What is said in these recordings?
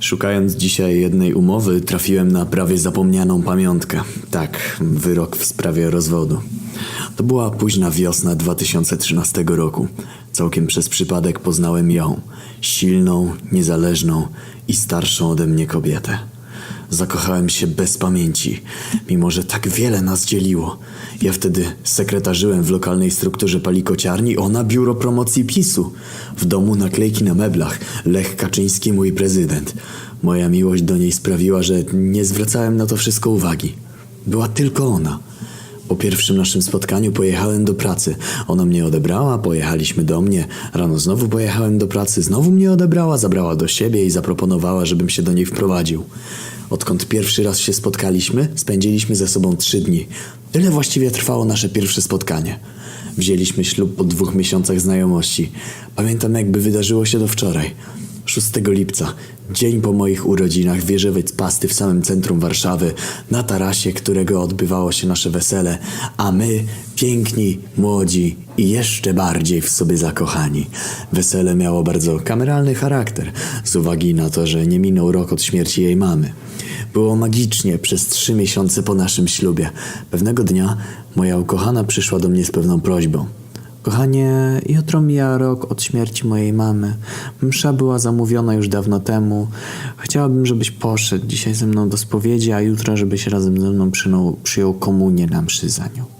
Szukając dzisiaj jednej umowy, trafiłem na prawie zapomnianą pamiątkę. Tak, wyrok w sprawie rozwodu. To była późna wiosna 2013 roku. Całkiem przez przypadek poznałem ją. Silną, niezależną i starszą ode mnie kobietę. Zakochałem się bez pamięci, mimo że tak wiele nas dzieliło. Ja wtedy sekretarzyłem w lokalnej strukturze palikociarni, ona biuro promocji PiSu. W domu naklejki na meblach, Lech Kaczyński mój prezydent. Moja miłość do niej sprawiła, że nie zwracałem na to wszystko uwagi. Była tylko ona. Po pierwszym naszym spotkaniu pojechałem do pracy. Ona mnie odebrała, pojechaliśmy do mnie. Rano znowu pojechałem do pracy, znowu mnie odebrała, zabrała do siebie i zaproponowała, żebym się do niej wprowadził. Odkąd pierwszy raz się spotkaliśmy, spędziliśmy ze sobą trzy dni. Tyle właściwie trwało nasze pierwsze spotkanie. Wzięliśmy ślub po dwóch miesiącach znajomości. Pamiętam, jakby wydarzyło się to wczoraj. 6 lipca, dzień po moich urodzinach, wieżowiec pasty w samym centrum Warszawy, na tarasie, którego odbywało się nasze wesele, a my, piękni, młodzi i jeszcze bardziej w sobie zakochani. Wesele miało bardzo kameralny charakter, z uwagi na to, że nie minął rok od śmierci jej mamy. Było magicznie przez trzy miesiące po naszym ślubie. Pewnego dnia moja ukochana przyszła do mnie z pewną prośbą. Kochanie, jutro mija rok od śmierci mojej mamy. Msza była zamówiona już dawno temu. Chciałabym, żebyś poszedł dzisiaj ze mną do spowiedzi, a jutro, żebyś razem ze mną przyjął komunię na mszy za nią.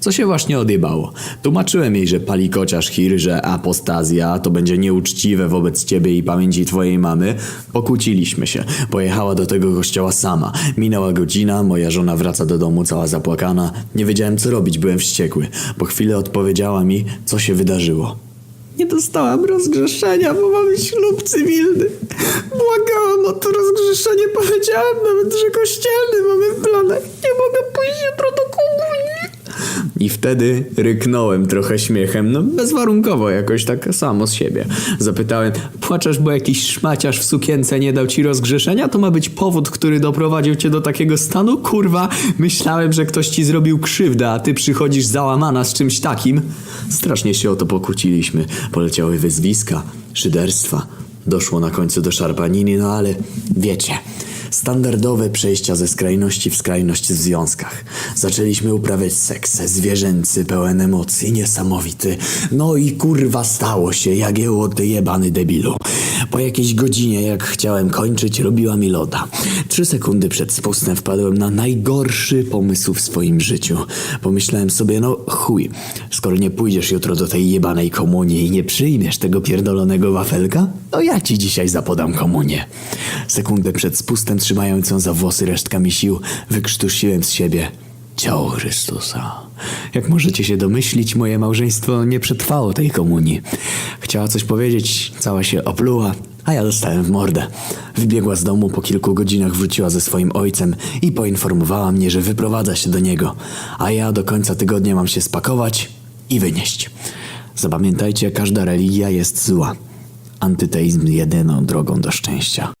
Co się właśnie odjebało? Tłumaczyłem jej, że pali kociarz chir, że apostazja to będzie nieuczciwe wobec ciebie i pamięci twojej mamy. Pokłóciliśmy się. Pojechała do tego kościoła sama. Minęła godzina, moja żona wraca do domu cała zapłakana. Nie wiedziałem co robić, byłem wściekły. Po chwili odpowiedziała mi, co się wydarzyło. Nie dostałam rozgrzeszenia, bo mamy ślub cywilny. Błagałam o to rozgrzeszenie, powiedziałem nawet, że kościelny mamy w planach. Nie mogę pójść jutro. I wtedy ryknąłem trochę śmiechem, no bezwarunkowo, jakoś tak samo z siebie. Zapytałem, płaczesz, bo jakiś szmaciarz w sukience nie dał ci rozgrzeszenia? To ma być powód, który doprowadził cię do takiego stanu? Kurwa, myślałem, że ktoś ci zrobił krzywdę, a ty przychodzisz załamana z czymś takim. Strasznie się o to pokłóciliśmy. Poleciały wyzwiska, szyderstwa. Doszło na końcu do szarpaniny, no ale wiecie... Standardowe przejścia ze skrajności w skrajność w związkach. Zaczęliśmy uprawiać seks zwierzęcy, pełen emocji, niesamowity. No i kurwa stało się, jak jeło ty jebany debilu. Po jakiejś godzinie, jak chciałem kończyć, robiła mi loda. Trzy sekundy przed spustem wpadłem na najgorszy pomysł w swoim życiu. Pomyślałem sobie, no chuj, skoro nie pójdziesz jutro do tej jebanej komunii i nie przyjmiesz tego pierdolonego wafelka, to ja ci dzisiaj zapodam komunię. Sekundę przed spustem, trzymając ją za włosy resztkami sił, wykrztusiłem z siebie ciało Chrystusa. Jak możecie się domyślić, moje małżeństwo nie przetrwało tej komunii. Chciała coś powiedzieć, cała się opluła, a ja dostałem w mordę. Wybiegła z domu, po kilku godzinach wróciła ze swoim ojcem i poinformowała mnie, że wyprowadza się do niego, a ja do końca tygodnia mam się spakować i wynieść. Zapamiętajcie, każda religia jest zła. Antyteizm jedyną drogą do szczęścia.